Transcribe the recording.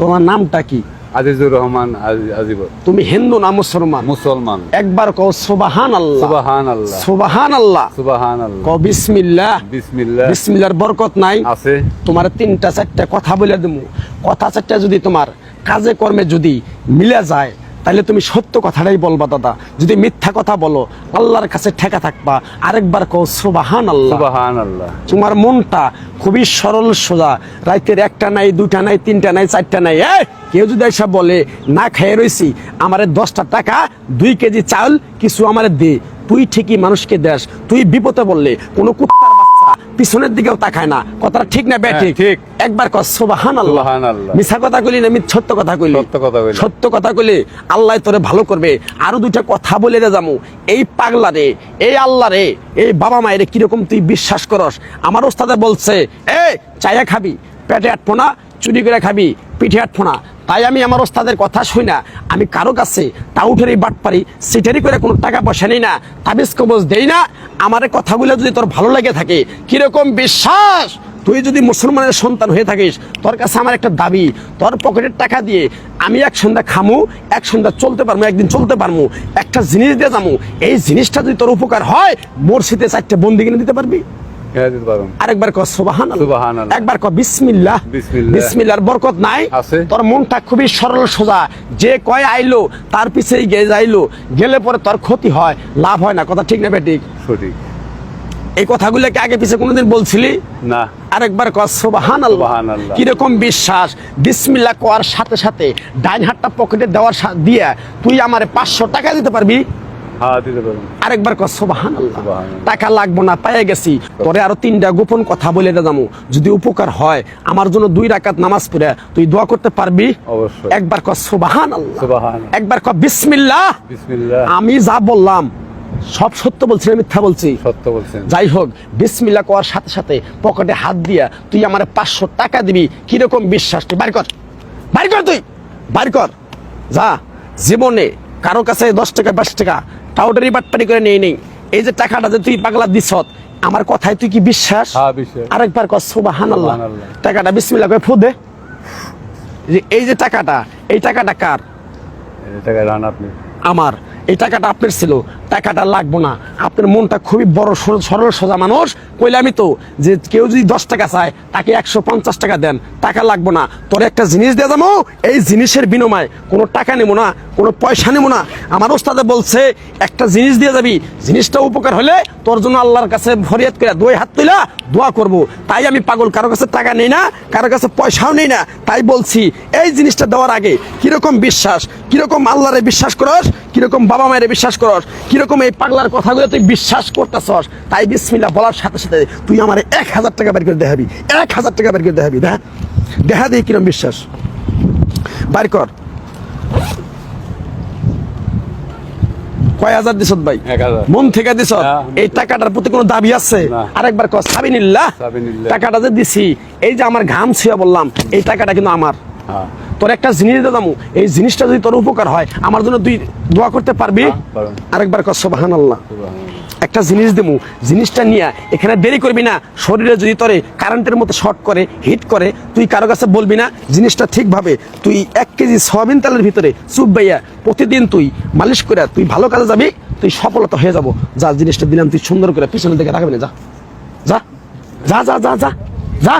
তোমার নামটা কি? আজিজুর রহমান আজিবর। তুমি হিন্দু না মুসলমান? মুসলমান। একবার কও সুবাহান আল্লাহ সুবাহান আল্লাহ সুবাহান আল্লাহ সুবাহান আল্লাহ কও বিসমিল্লাহ। বিসমিল্লাহ। বিসমিল্লাহর বরকত নাই। আছে। তোমার তিনটা চারটা কথা বলে দেবো কথা চারটা যদি তোমার কাজে কর্মে যদি মিলে যায় তাহলে তুমি সত্য কথাটাই বলবা দাদা। যদি মিথ্যা কথা বলো আল্লাহর কাছে ঠেকা থাকবা। আরেকবার কও সুবাহান আল্লাহ সুবাহান আল্লাহ তোমার মনটা খুবই সরল সোজা। রাইতের একটা নাই দুইটা নাই তিনটা নাই চারটা নাই। কেউ যদি এসব বলে না খেয়ে রইছি আমার দশটা টাকা দুই কেজি চাউল কিছু আমার দে। তুই ঠিকই মানুষকে দেস। তুই বিপদে বললে কোনো কুত্তার পিছনের দিকেও তাকায় না। কথাটা ঠিক না বে হ্যাঁ, ঠিক। একবার কর সুবাহান আল্লাহ মিথ্যা কথা কইলি না সত্য কথা কইলি? সত্য কথা কইলি। সত্য কথা কইলি আল্লাহ তোরে ভালো করবে। আরও দুইটা কথা বলে দে জামু। এই পাগলা রে এই আল্লাহ রে এই বাবা মায়ের কীরকম তুই বিশ্বাস করস? আমার ওস্তাদে বলছে এ চায়া খাবি। পেটে আটপো না চুরি করে খাবি, পিঠে আটপো না তাই আমি আমার ওস্তাদের কথা শুই না। আমি কারও কাছে টাউটেরই বাট পারি সিটারি করে কোনো টাকা পয়সা নেই না, তাবিজ কবজ দেই না। আমার কথাগুলো যদি তোর ভালো লেগে থাকে, কীরকম বিশ্বাস? তুই যদি মুসলমানের সন্তান হয়ে থাকিস, তোর কাছে আমার একটা দাবি, তোর পকেটের টাকা দিয়ে আমি এক সন্ধ্যা খামু, এক সন্ধ্যা চলতে পারব, একদিন চলতে পারব, একটা জিনিস দিয়ে যাব এই জিনিসটা যদি তোর উপকার হয় মসজিদে চারটে বন্দি কিনে দিতে পারবি? আরেকবার কর সুবাহান একবার কর বিসমিল্লাহ। বিসমিল্লাহ। বিসমিল্লাহর বরকত নাই। তোর মনটা খুবই সরল সোজা। যে কয় আইলো তার পিছেই গে যাইলো। গেলে পরে তোর ক্ষতি হয় লাভ হয় না। কথা ঠিক না বেঠিক সঠিক। এই কথাগুলো কি আগে পিছে কোনোদিন বলছিলি? না। আরেকবার। কীরকম বিশ্বাস? বিসমিল্লাহ করার সাথে সাথে ডাইন হাতটা পকেটে দেওয়ার দিয়ে তুই আমার পাঁচশো টাকা দিতে পারবি? আরেকবার কর সুবাহান টাকা লাগবো না পেয়ে গেছি। আরও তিনটা গোপন কথা বলে দে যাব। যদি উপকার হয় আমার জন্য দুই রাকাত নামাজ পড়ে তুই দোয়া করতে পারবি? একবার কর সুবাহান একবার কর বিসমিল্লাহ। আমি যা বললাম সব সত্য বলছি না মিথ্যা বলছি? সত্য বলছেন যাই হোক বিসমিল্লা করার সাথে সাথে পকেটে হাত দিয়া তুই আমার পাঁচশো টাকা দিবি কীরকম বিশ্বাস তুই? বাড়ি কর। বাড়ি কর তুই। বাড়ি কর। যা জীবনে কারও কাছে দশ টাকা বাইশ টাকা টাউটারি বাটপারি করে নেই নেই। এই যে টাকাটা যে তুই পাগলা দিস আমার কথায় তুই কি বিশ্বাস? হ্যাঁ। আরেকবার কর সুবাহান আল্লাহ টাকাটা বিসমিল্লা করে ফু দে। যে এই যে টাকাটা এই টাকাটা কার? আমার। এই টাকাটা আপনার ছিল। টাকাটা লাগবো না। আপনার মনটা খুবই বড় সরল সোজা মানুষ। কইলে আমি তো যে কেউ যদি দশ টাকা চায়, তাকে একশো পঞ্চাশ টাকা দেন। টাকা লাগবো না। তোর একটা জিনিস দিয়ে যাব। এই জিনিসের বিনিময়ে কোনো টাকা নেব না, কোনো পয়সা নেব না। আমার ওস্তাদে বলছে, একটা জিনিস দিয়ে যাবি। জিনিসটা উপকার হলে তোর জন্য আল্লাহর কাছে ফরিয়াদ করে দুই হাত তুলা দোয়া করব। তাই আমি পাগল, কারও কাছে টাকা নেই না, কারও কাছে পয়সাও নেই না। তাই বলছি, এই জিনিসটা দেওয়ার আগে কীরকম বিশ্বাস, কীরকম আল্লাহরে বিশ্বাস করস, কীরকম বাবা মায়ের বিশ্বাস করস কীরকম এই পাগলার কথাগুলো তুই বিশ্বাস করতেছস তাই বিসমিল্লা বলার সাথে সাথে তুই আমার এক হাজার টাকা বের করে দেখাবি এক হাজার টাকা বের করে দেখাবি দেখা দেখা দিয়ে কিরম বিশ্বাস। বাইর কর। কয় হাজার দিছত ভাই? মন থেকে দিছ। এই টাকাটার প্রতি কোনো দাবি আছে। আরেকবার সাবিনিল্লাহ। সাবিনিল্লাহ। টাকাটা যে দিছি এই যে আমার ঘাম ছিয়া বললাম এই টাকাটা কিন্তু আমার। হ্যাঁ। তোর একটা জিনিস দিলাম এই জিনিসটা যদি তোর উপকার হয় আমার জন্য তুই দোয়া করতে পারবি? হ্যাঁ, আরেকবার কর সোবাহান আল্লাহ একটা জিনিস দেবো জিনিসটা নিয়ে এখানে দেরি করবি না। শরীরে যদি তোরে কারেন্টের মতো শর্ট করে হিট করে তুই কারও কাছে বলবি না জিনিসটা ঠিকভাবে তুই এক কেজি সয়াবিন তেলের ভিতরে চুপ বাইয়া প্রতিদিন তুই মালিশ করে তুই ভালো কাজে যাবি তুই সফলতা হয়ে যাব। যা জিনিসটা দিলাম তুই সুন্দর করে পিছনের দিকে রাখবি না যা। যা যা যা যা যা যা।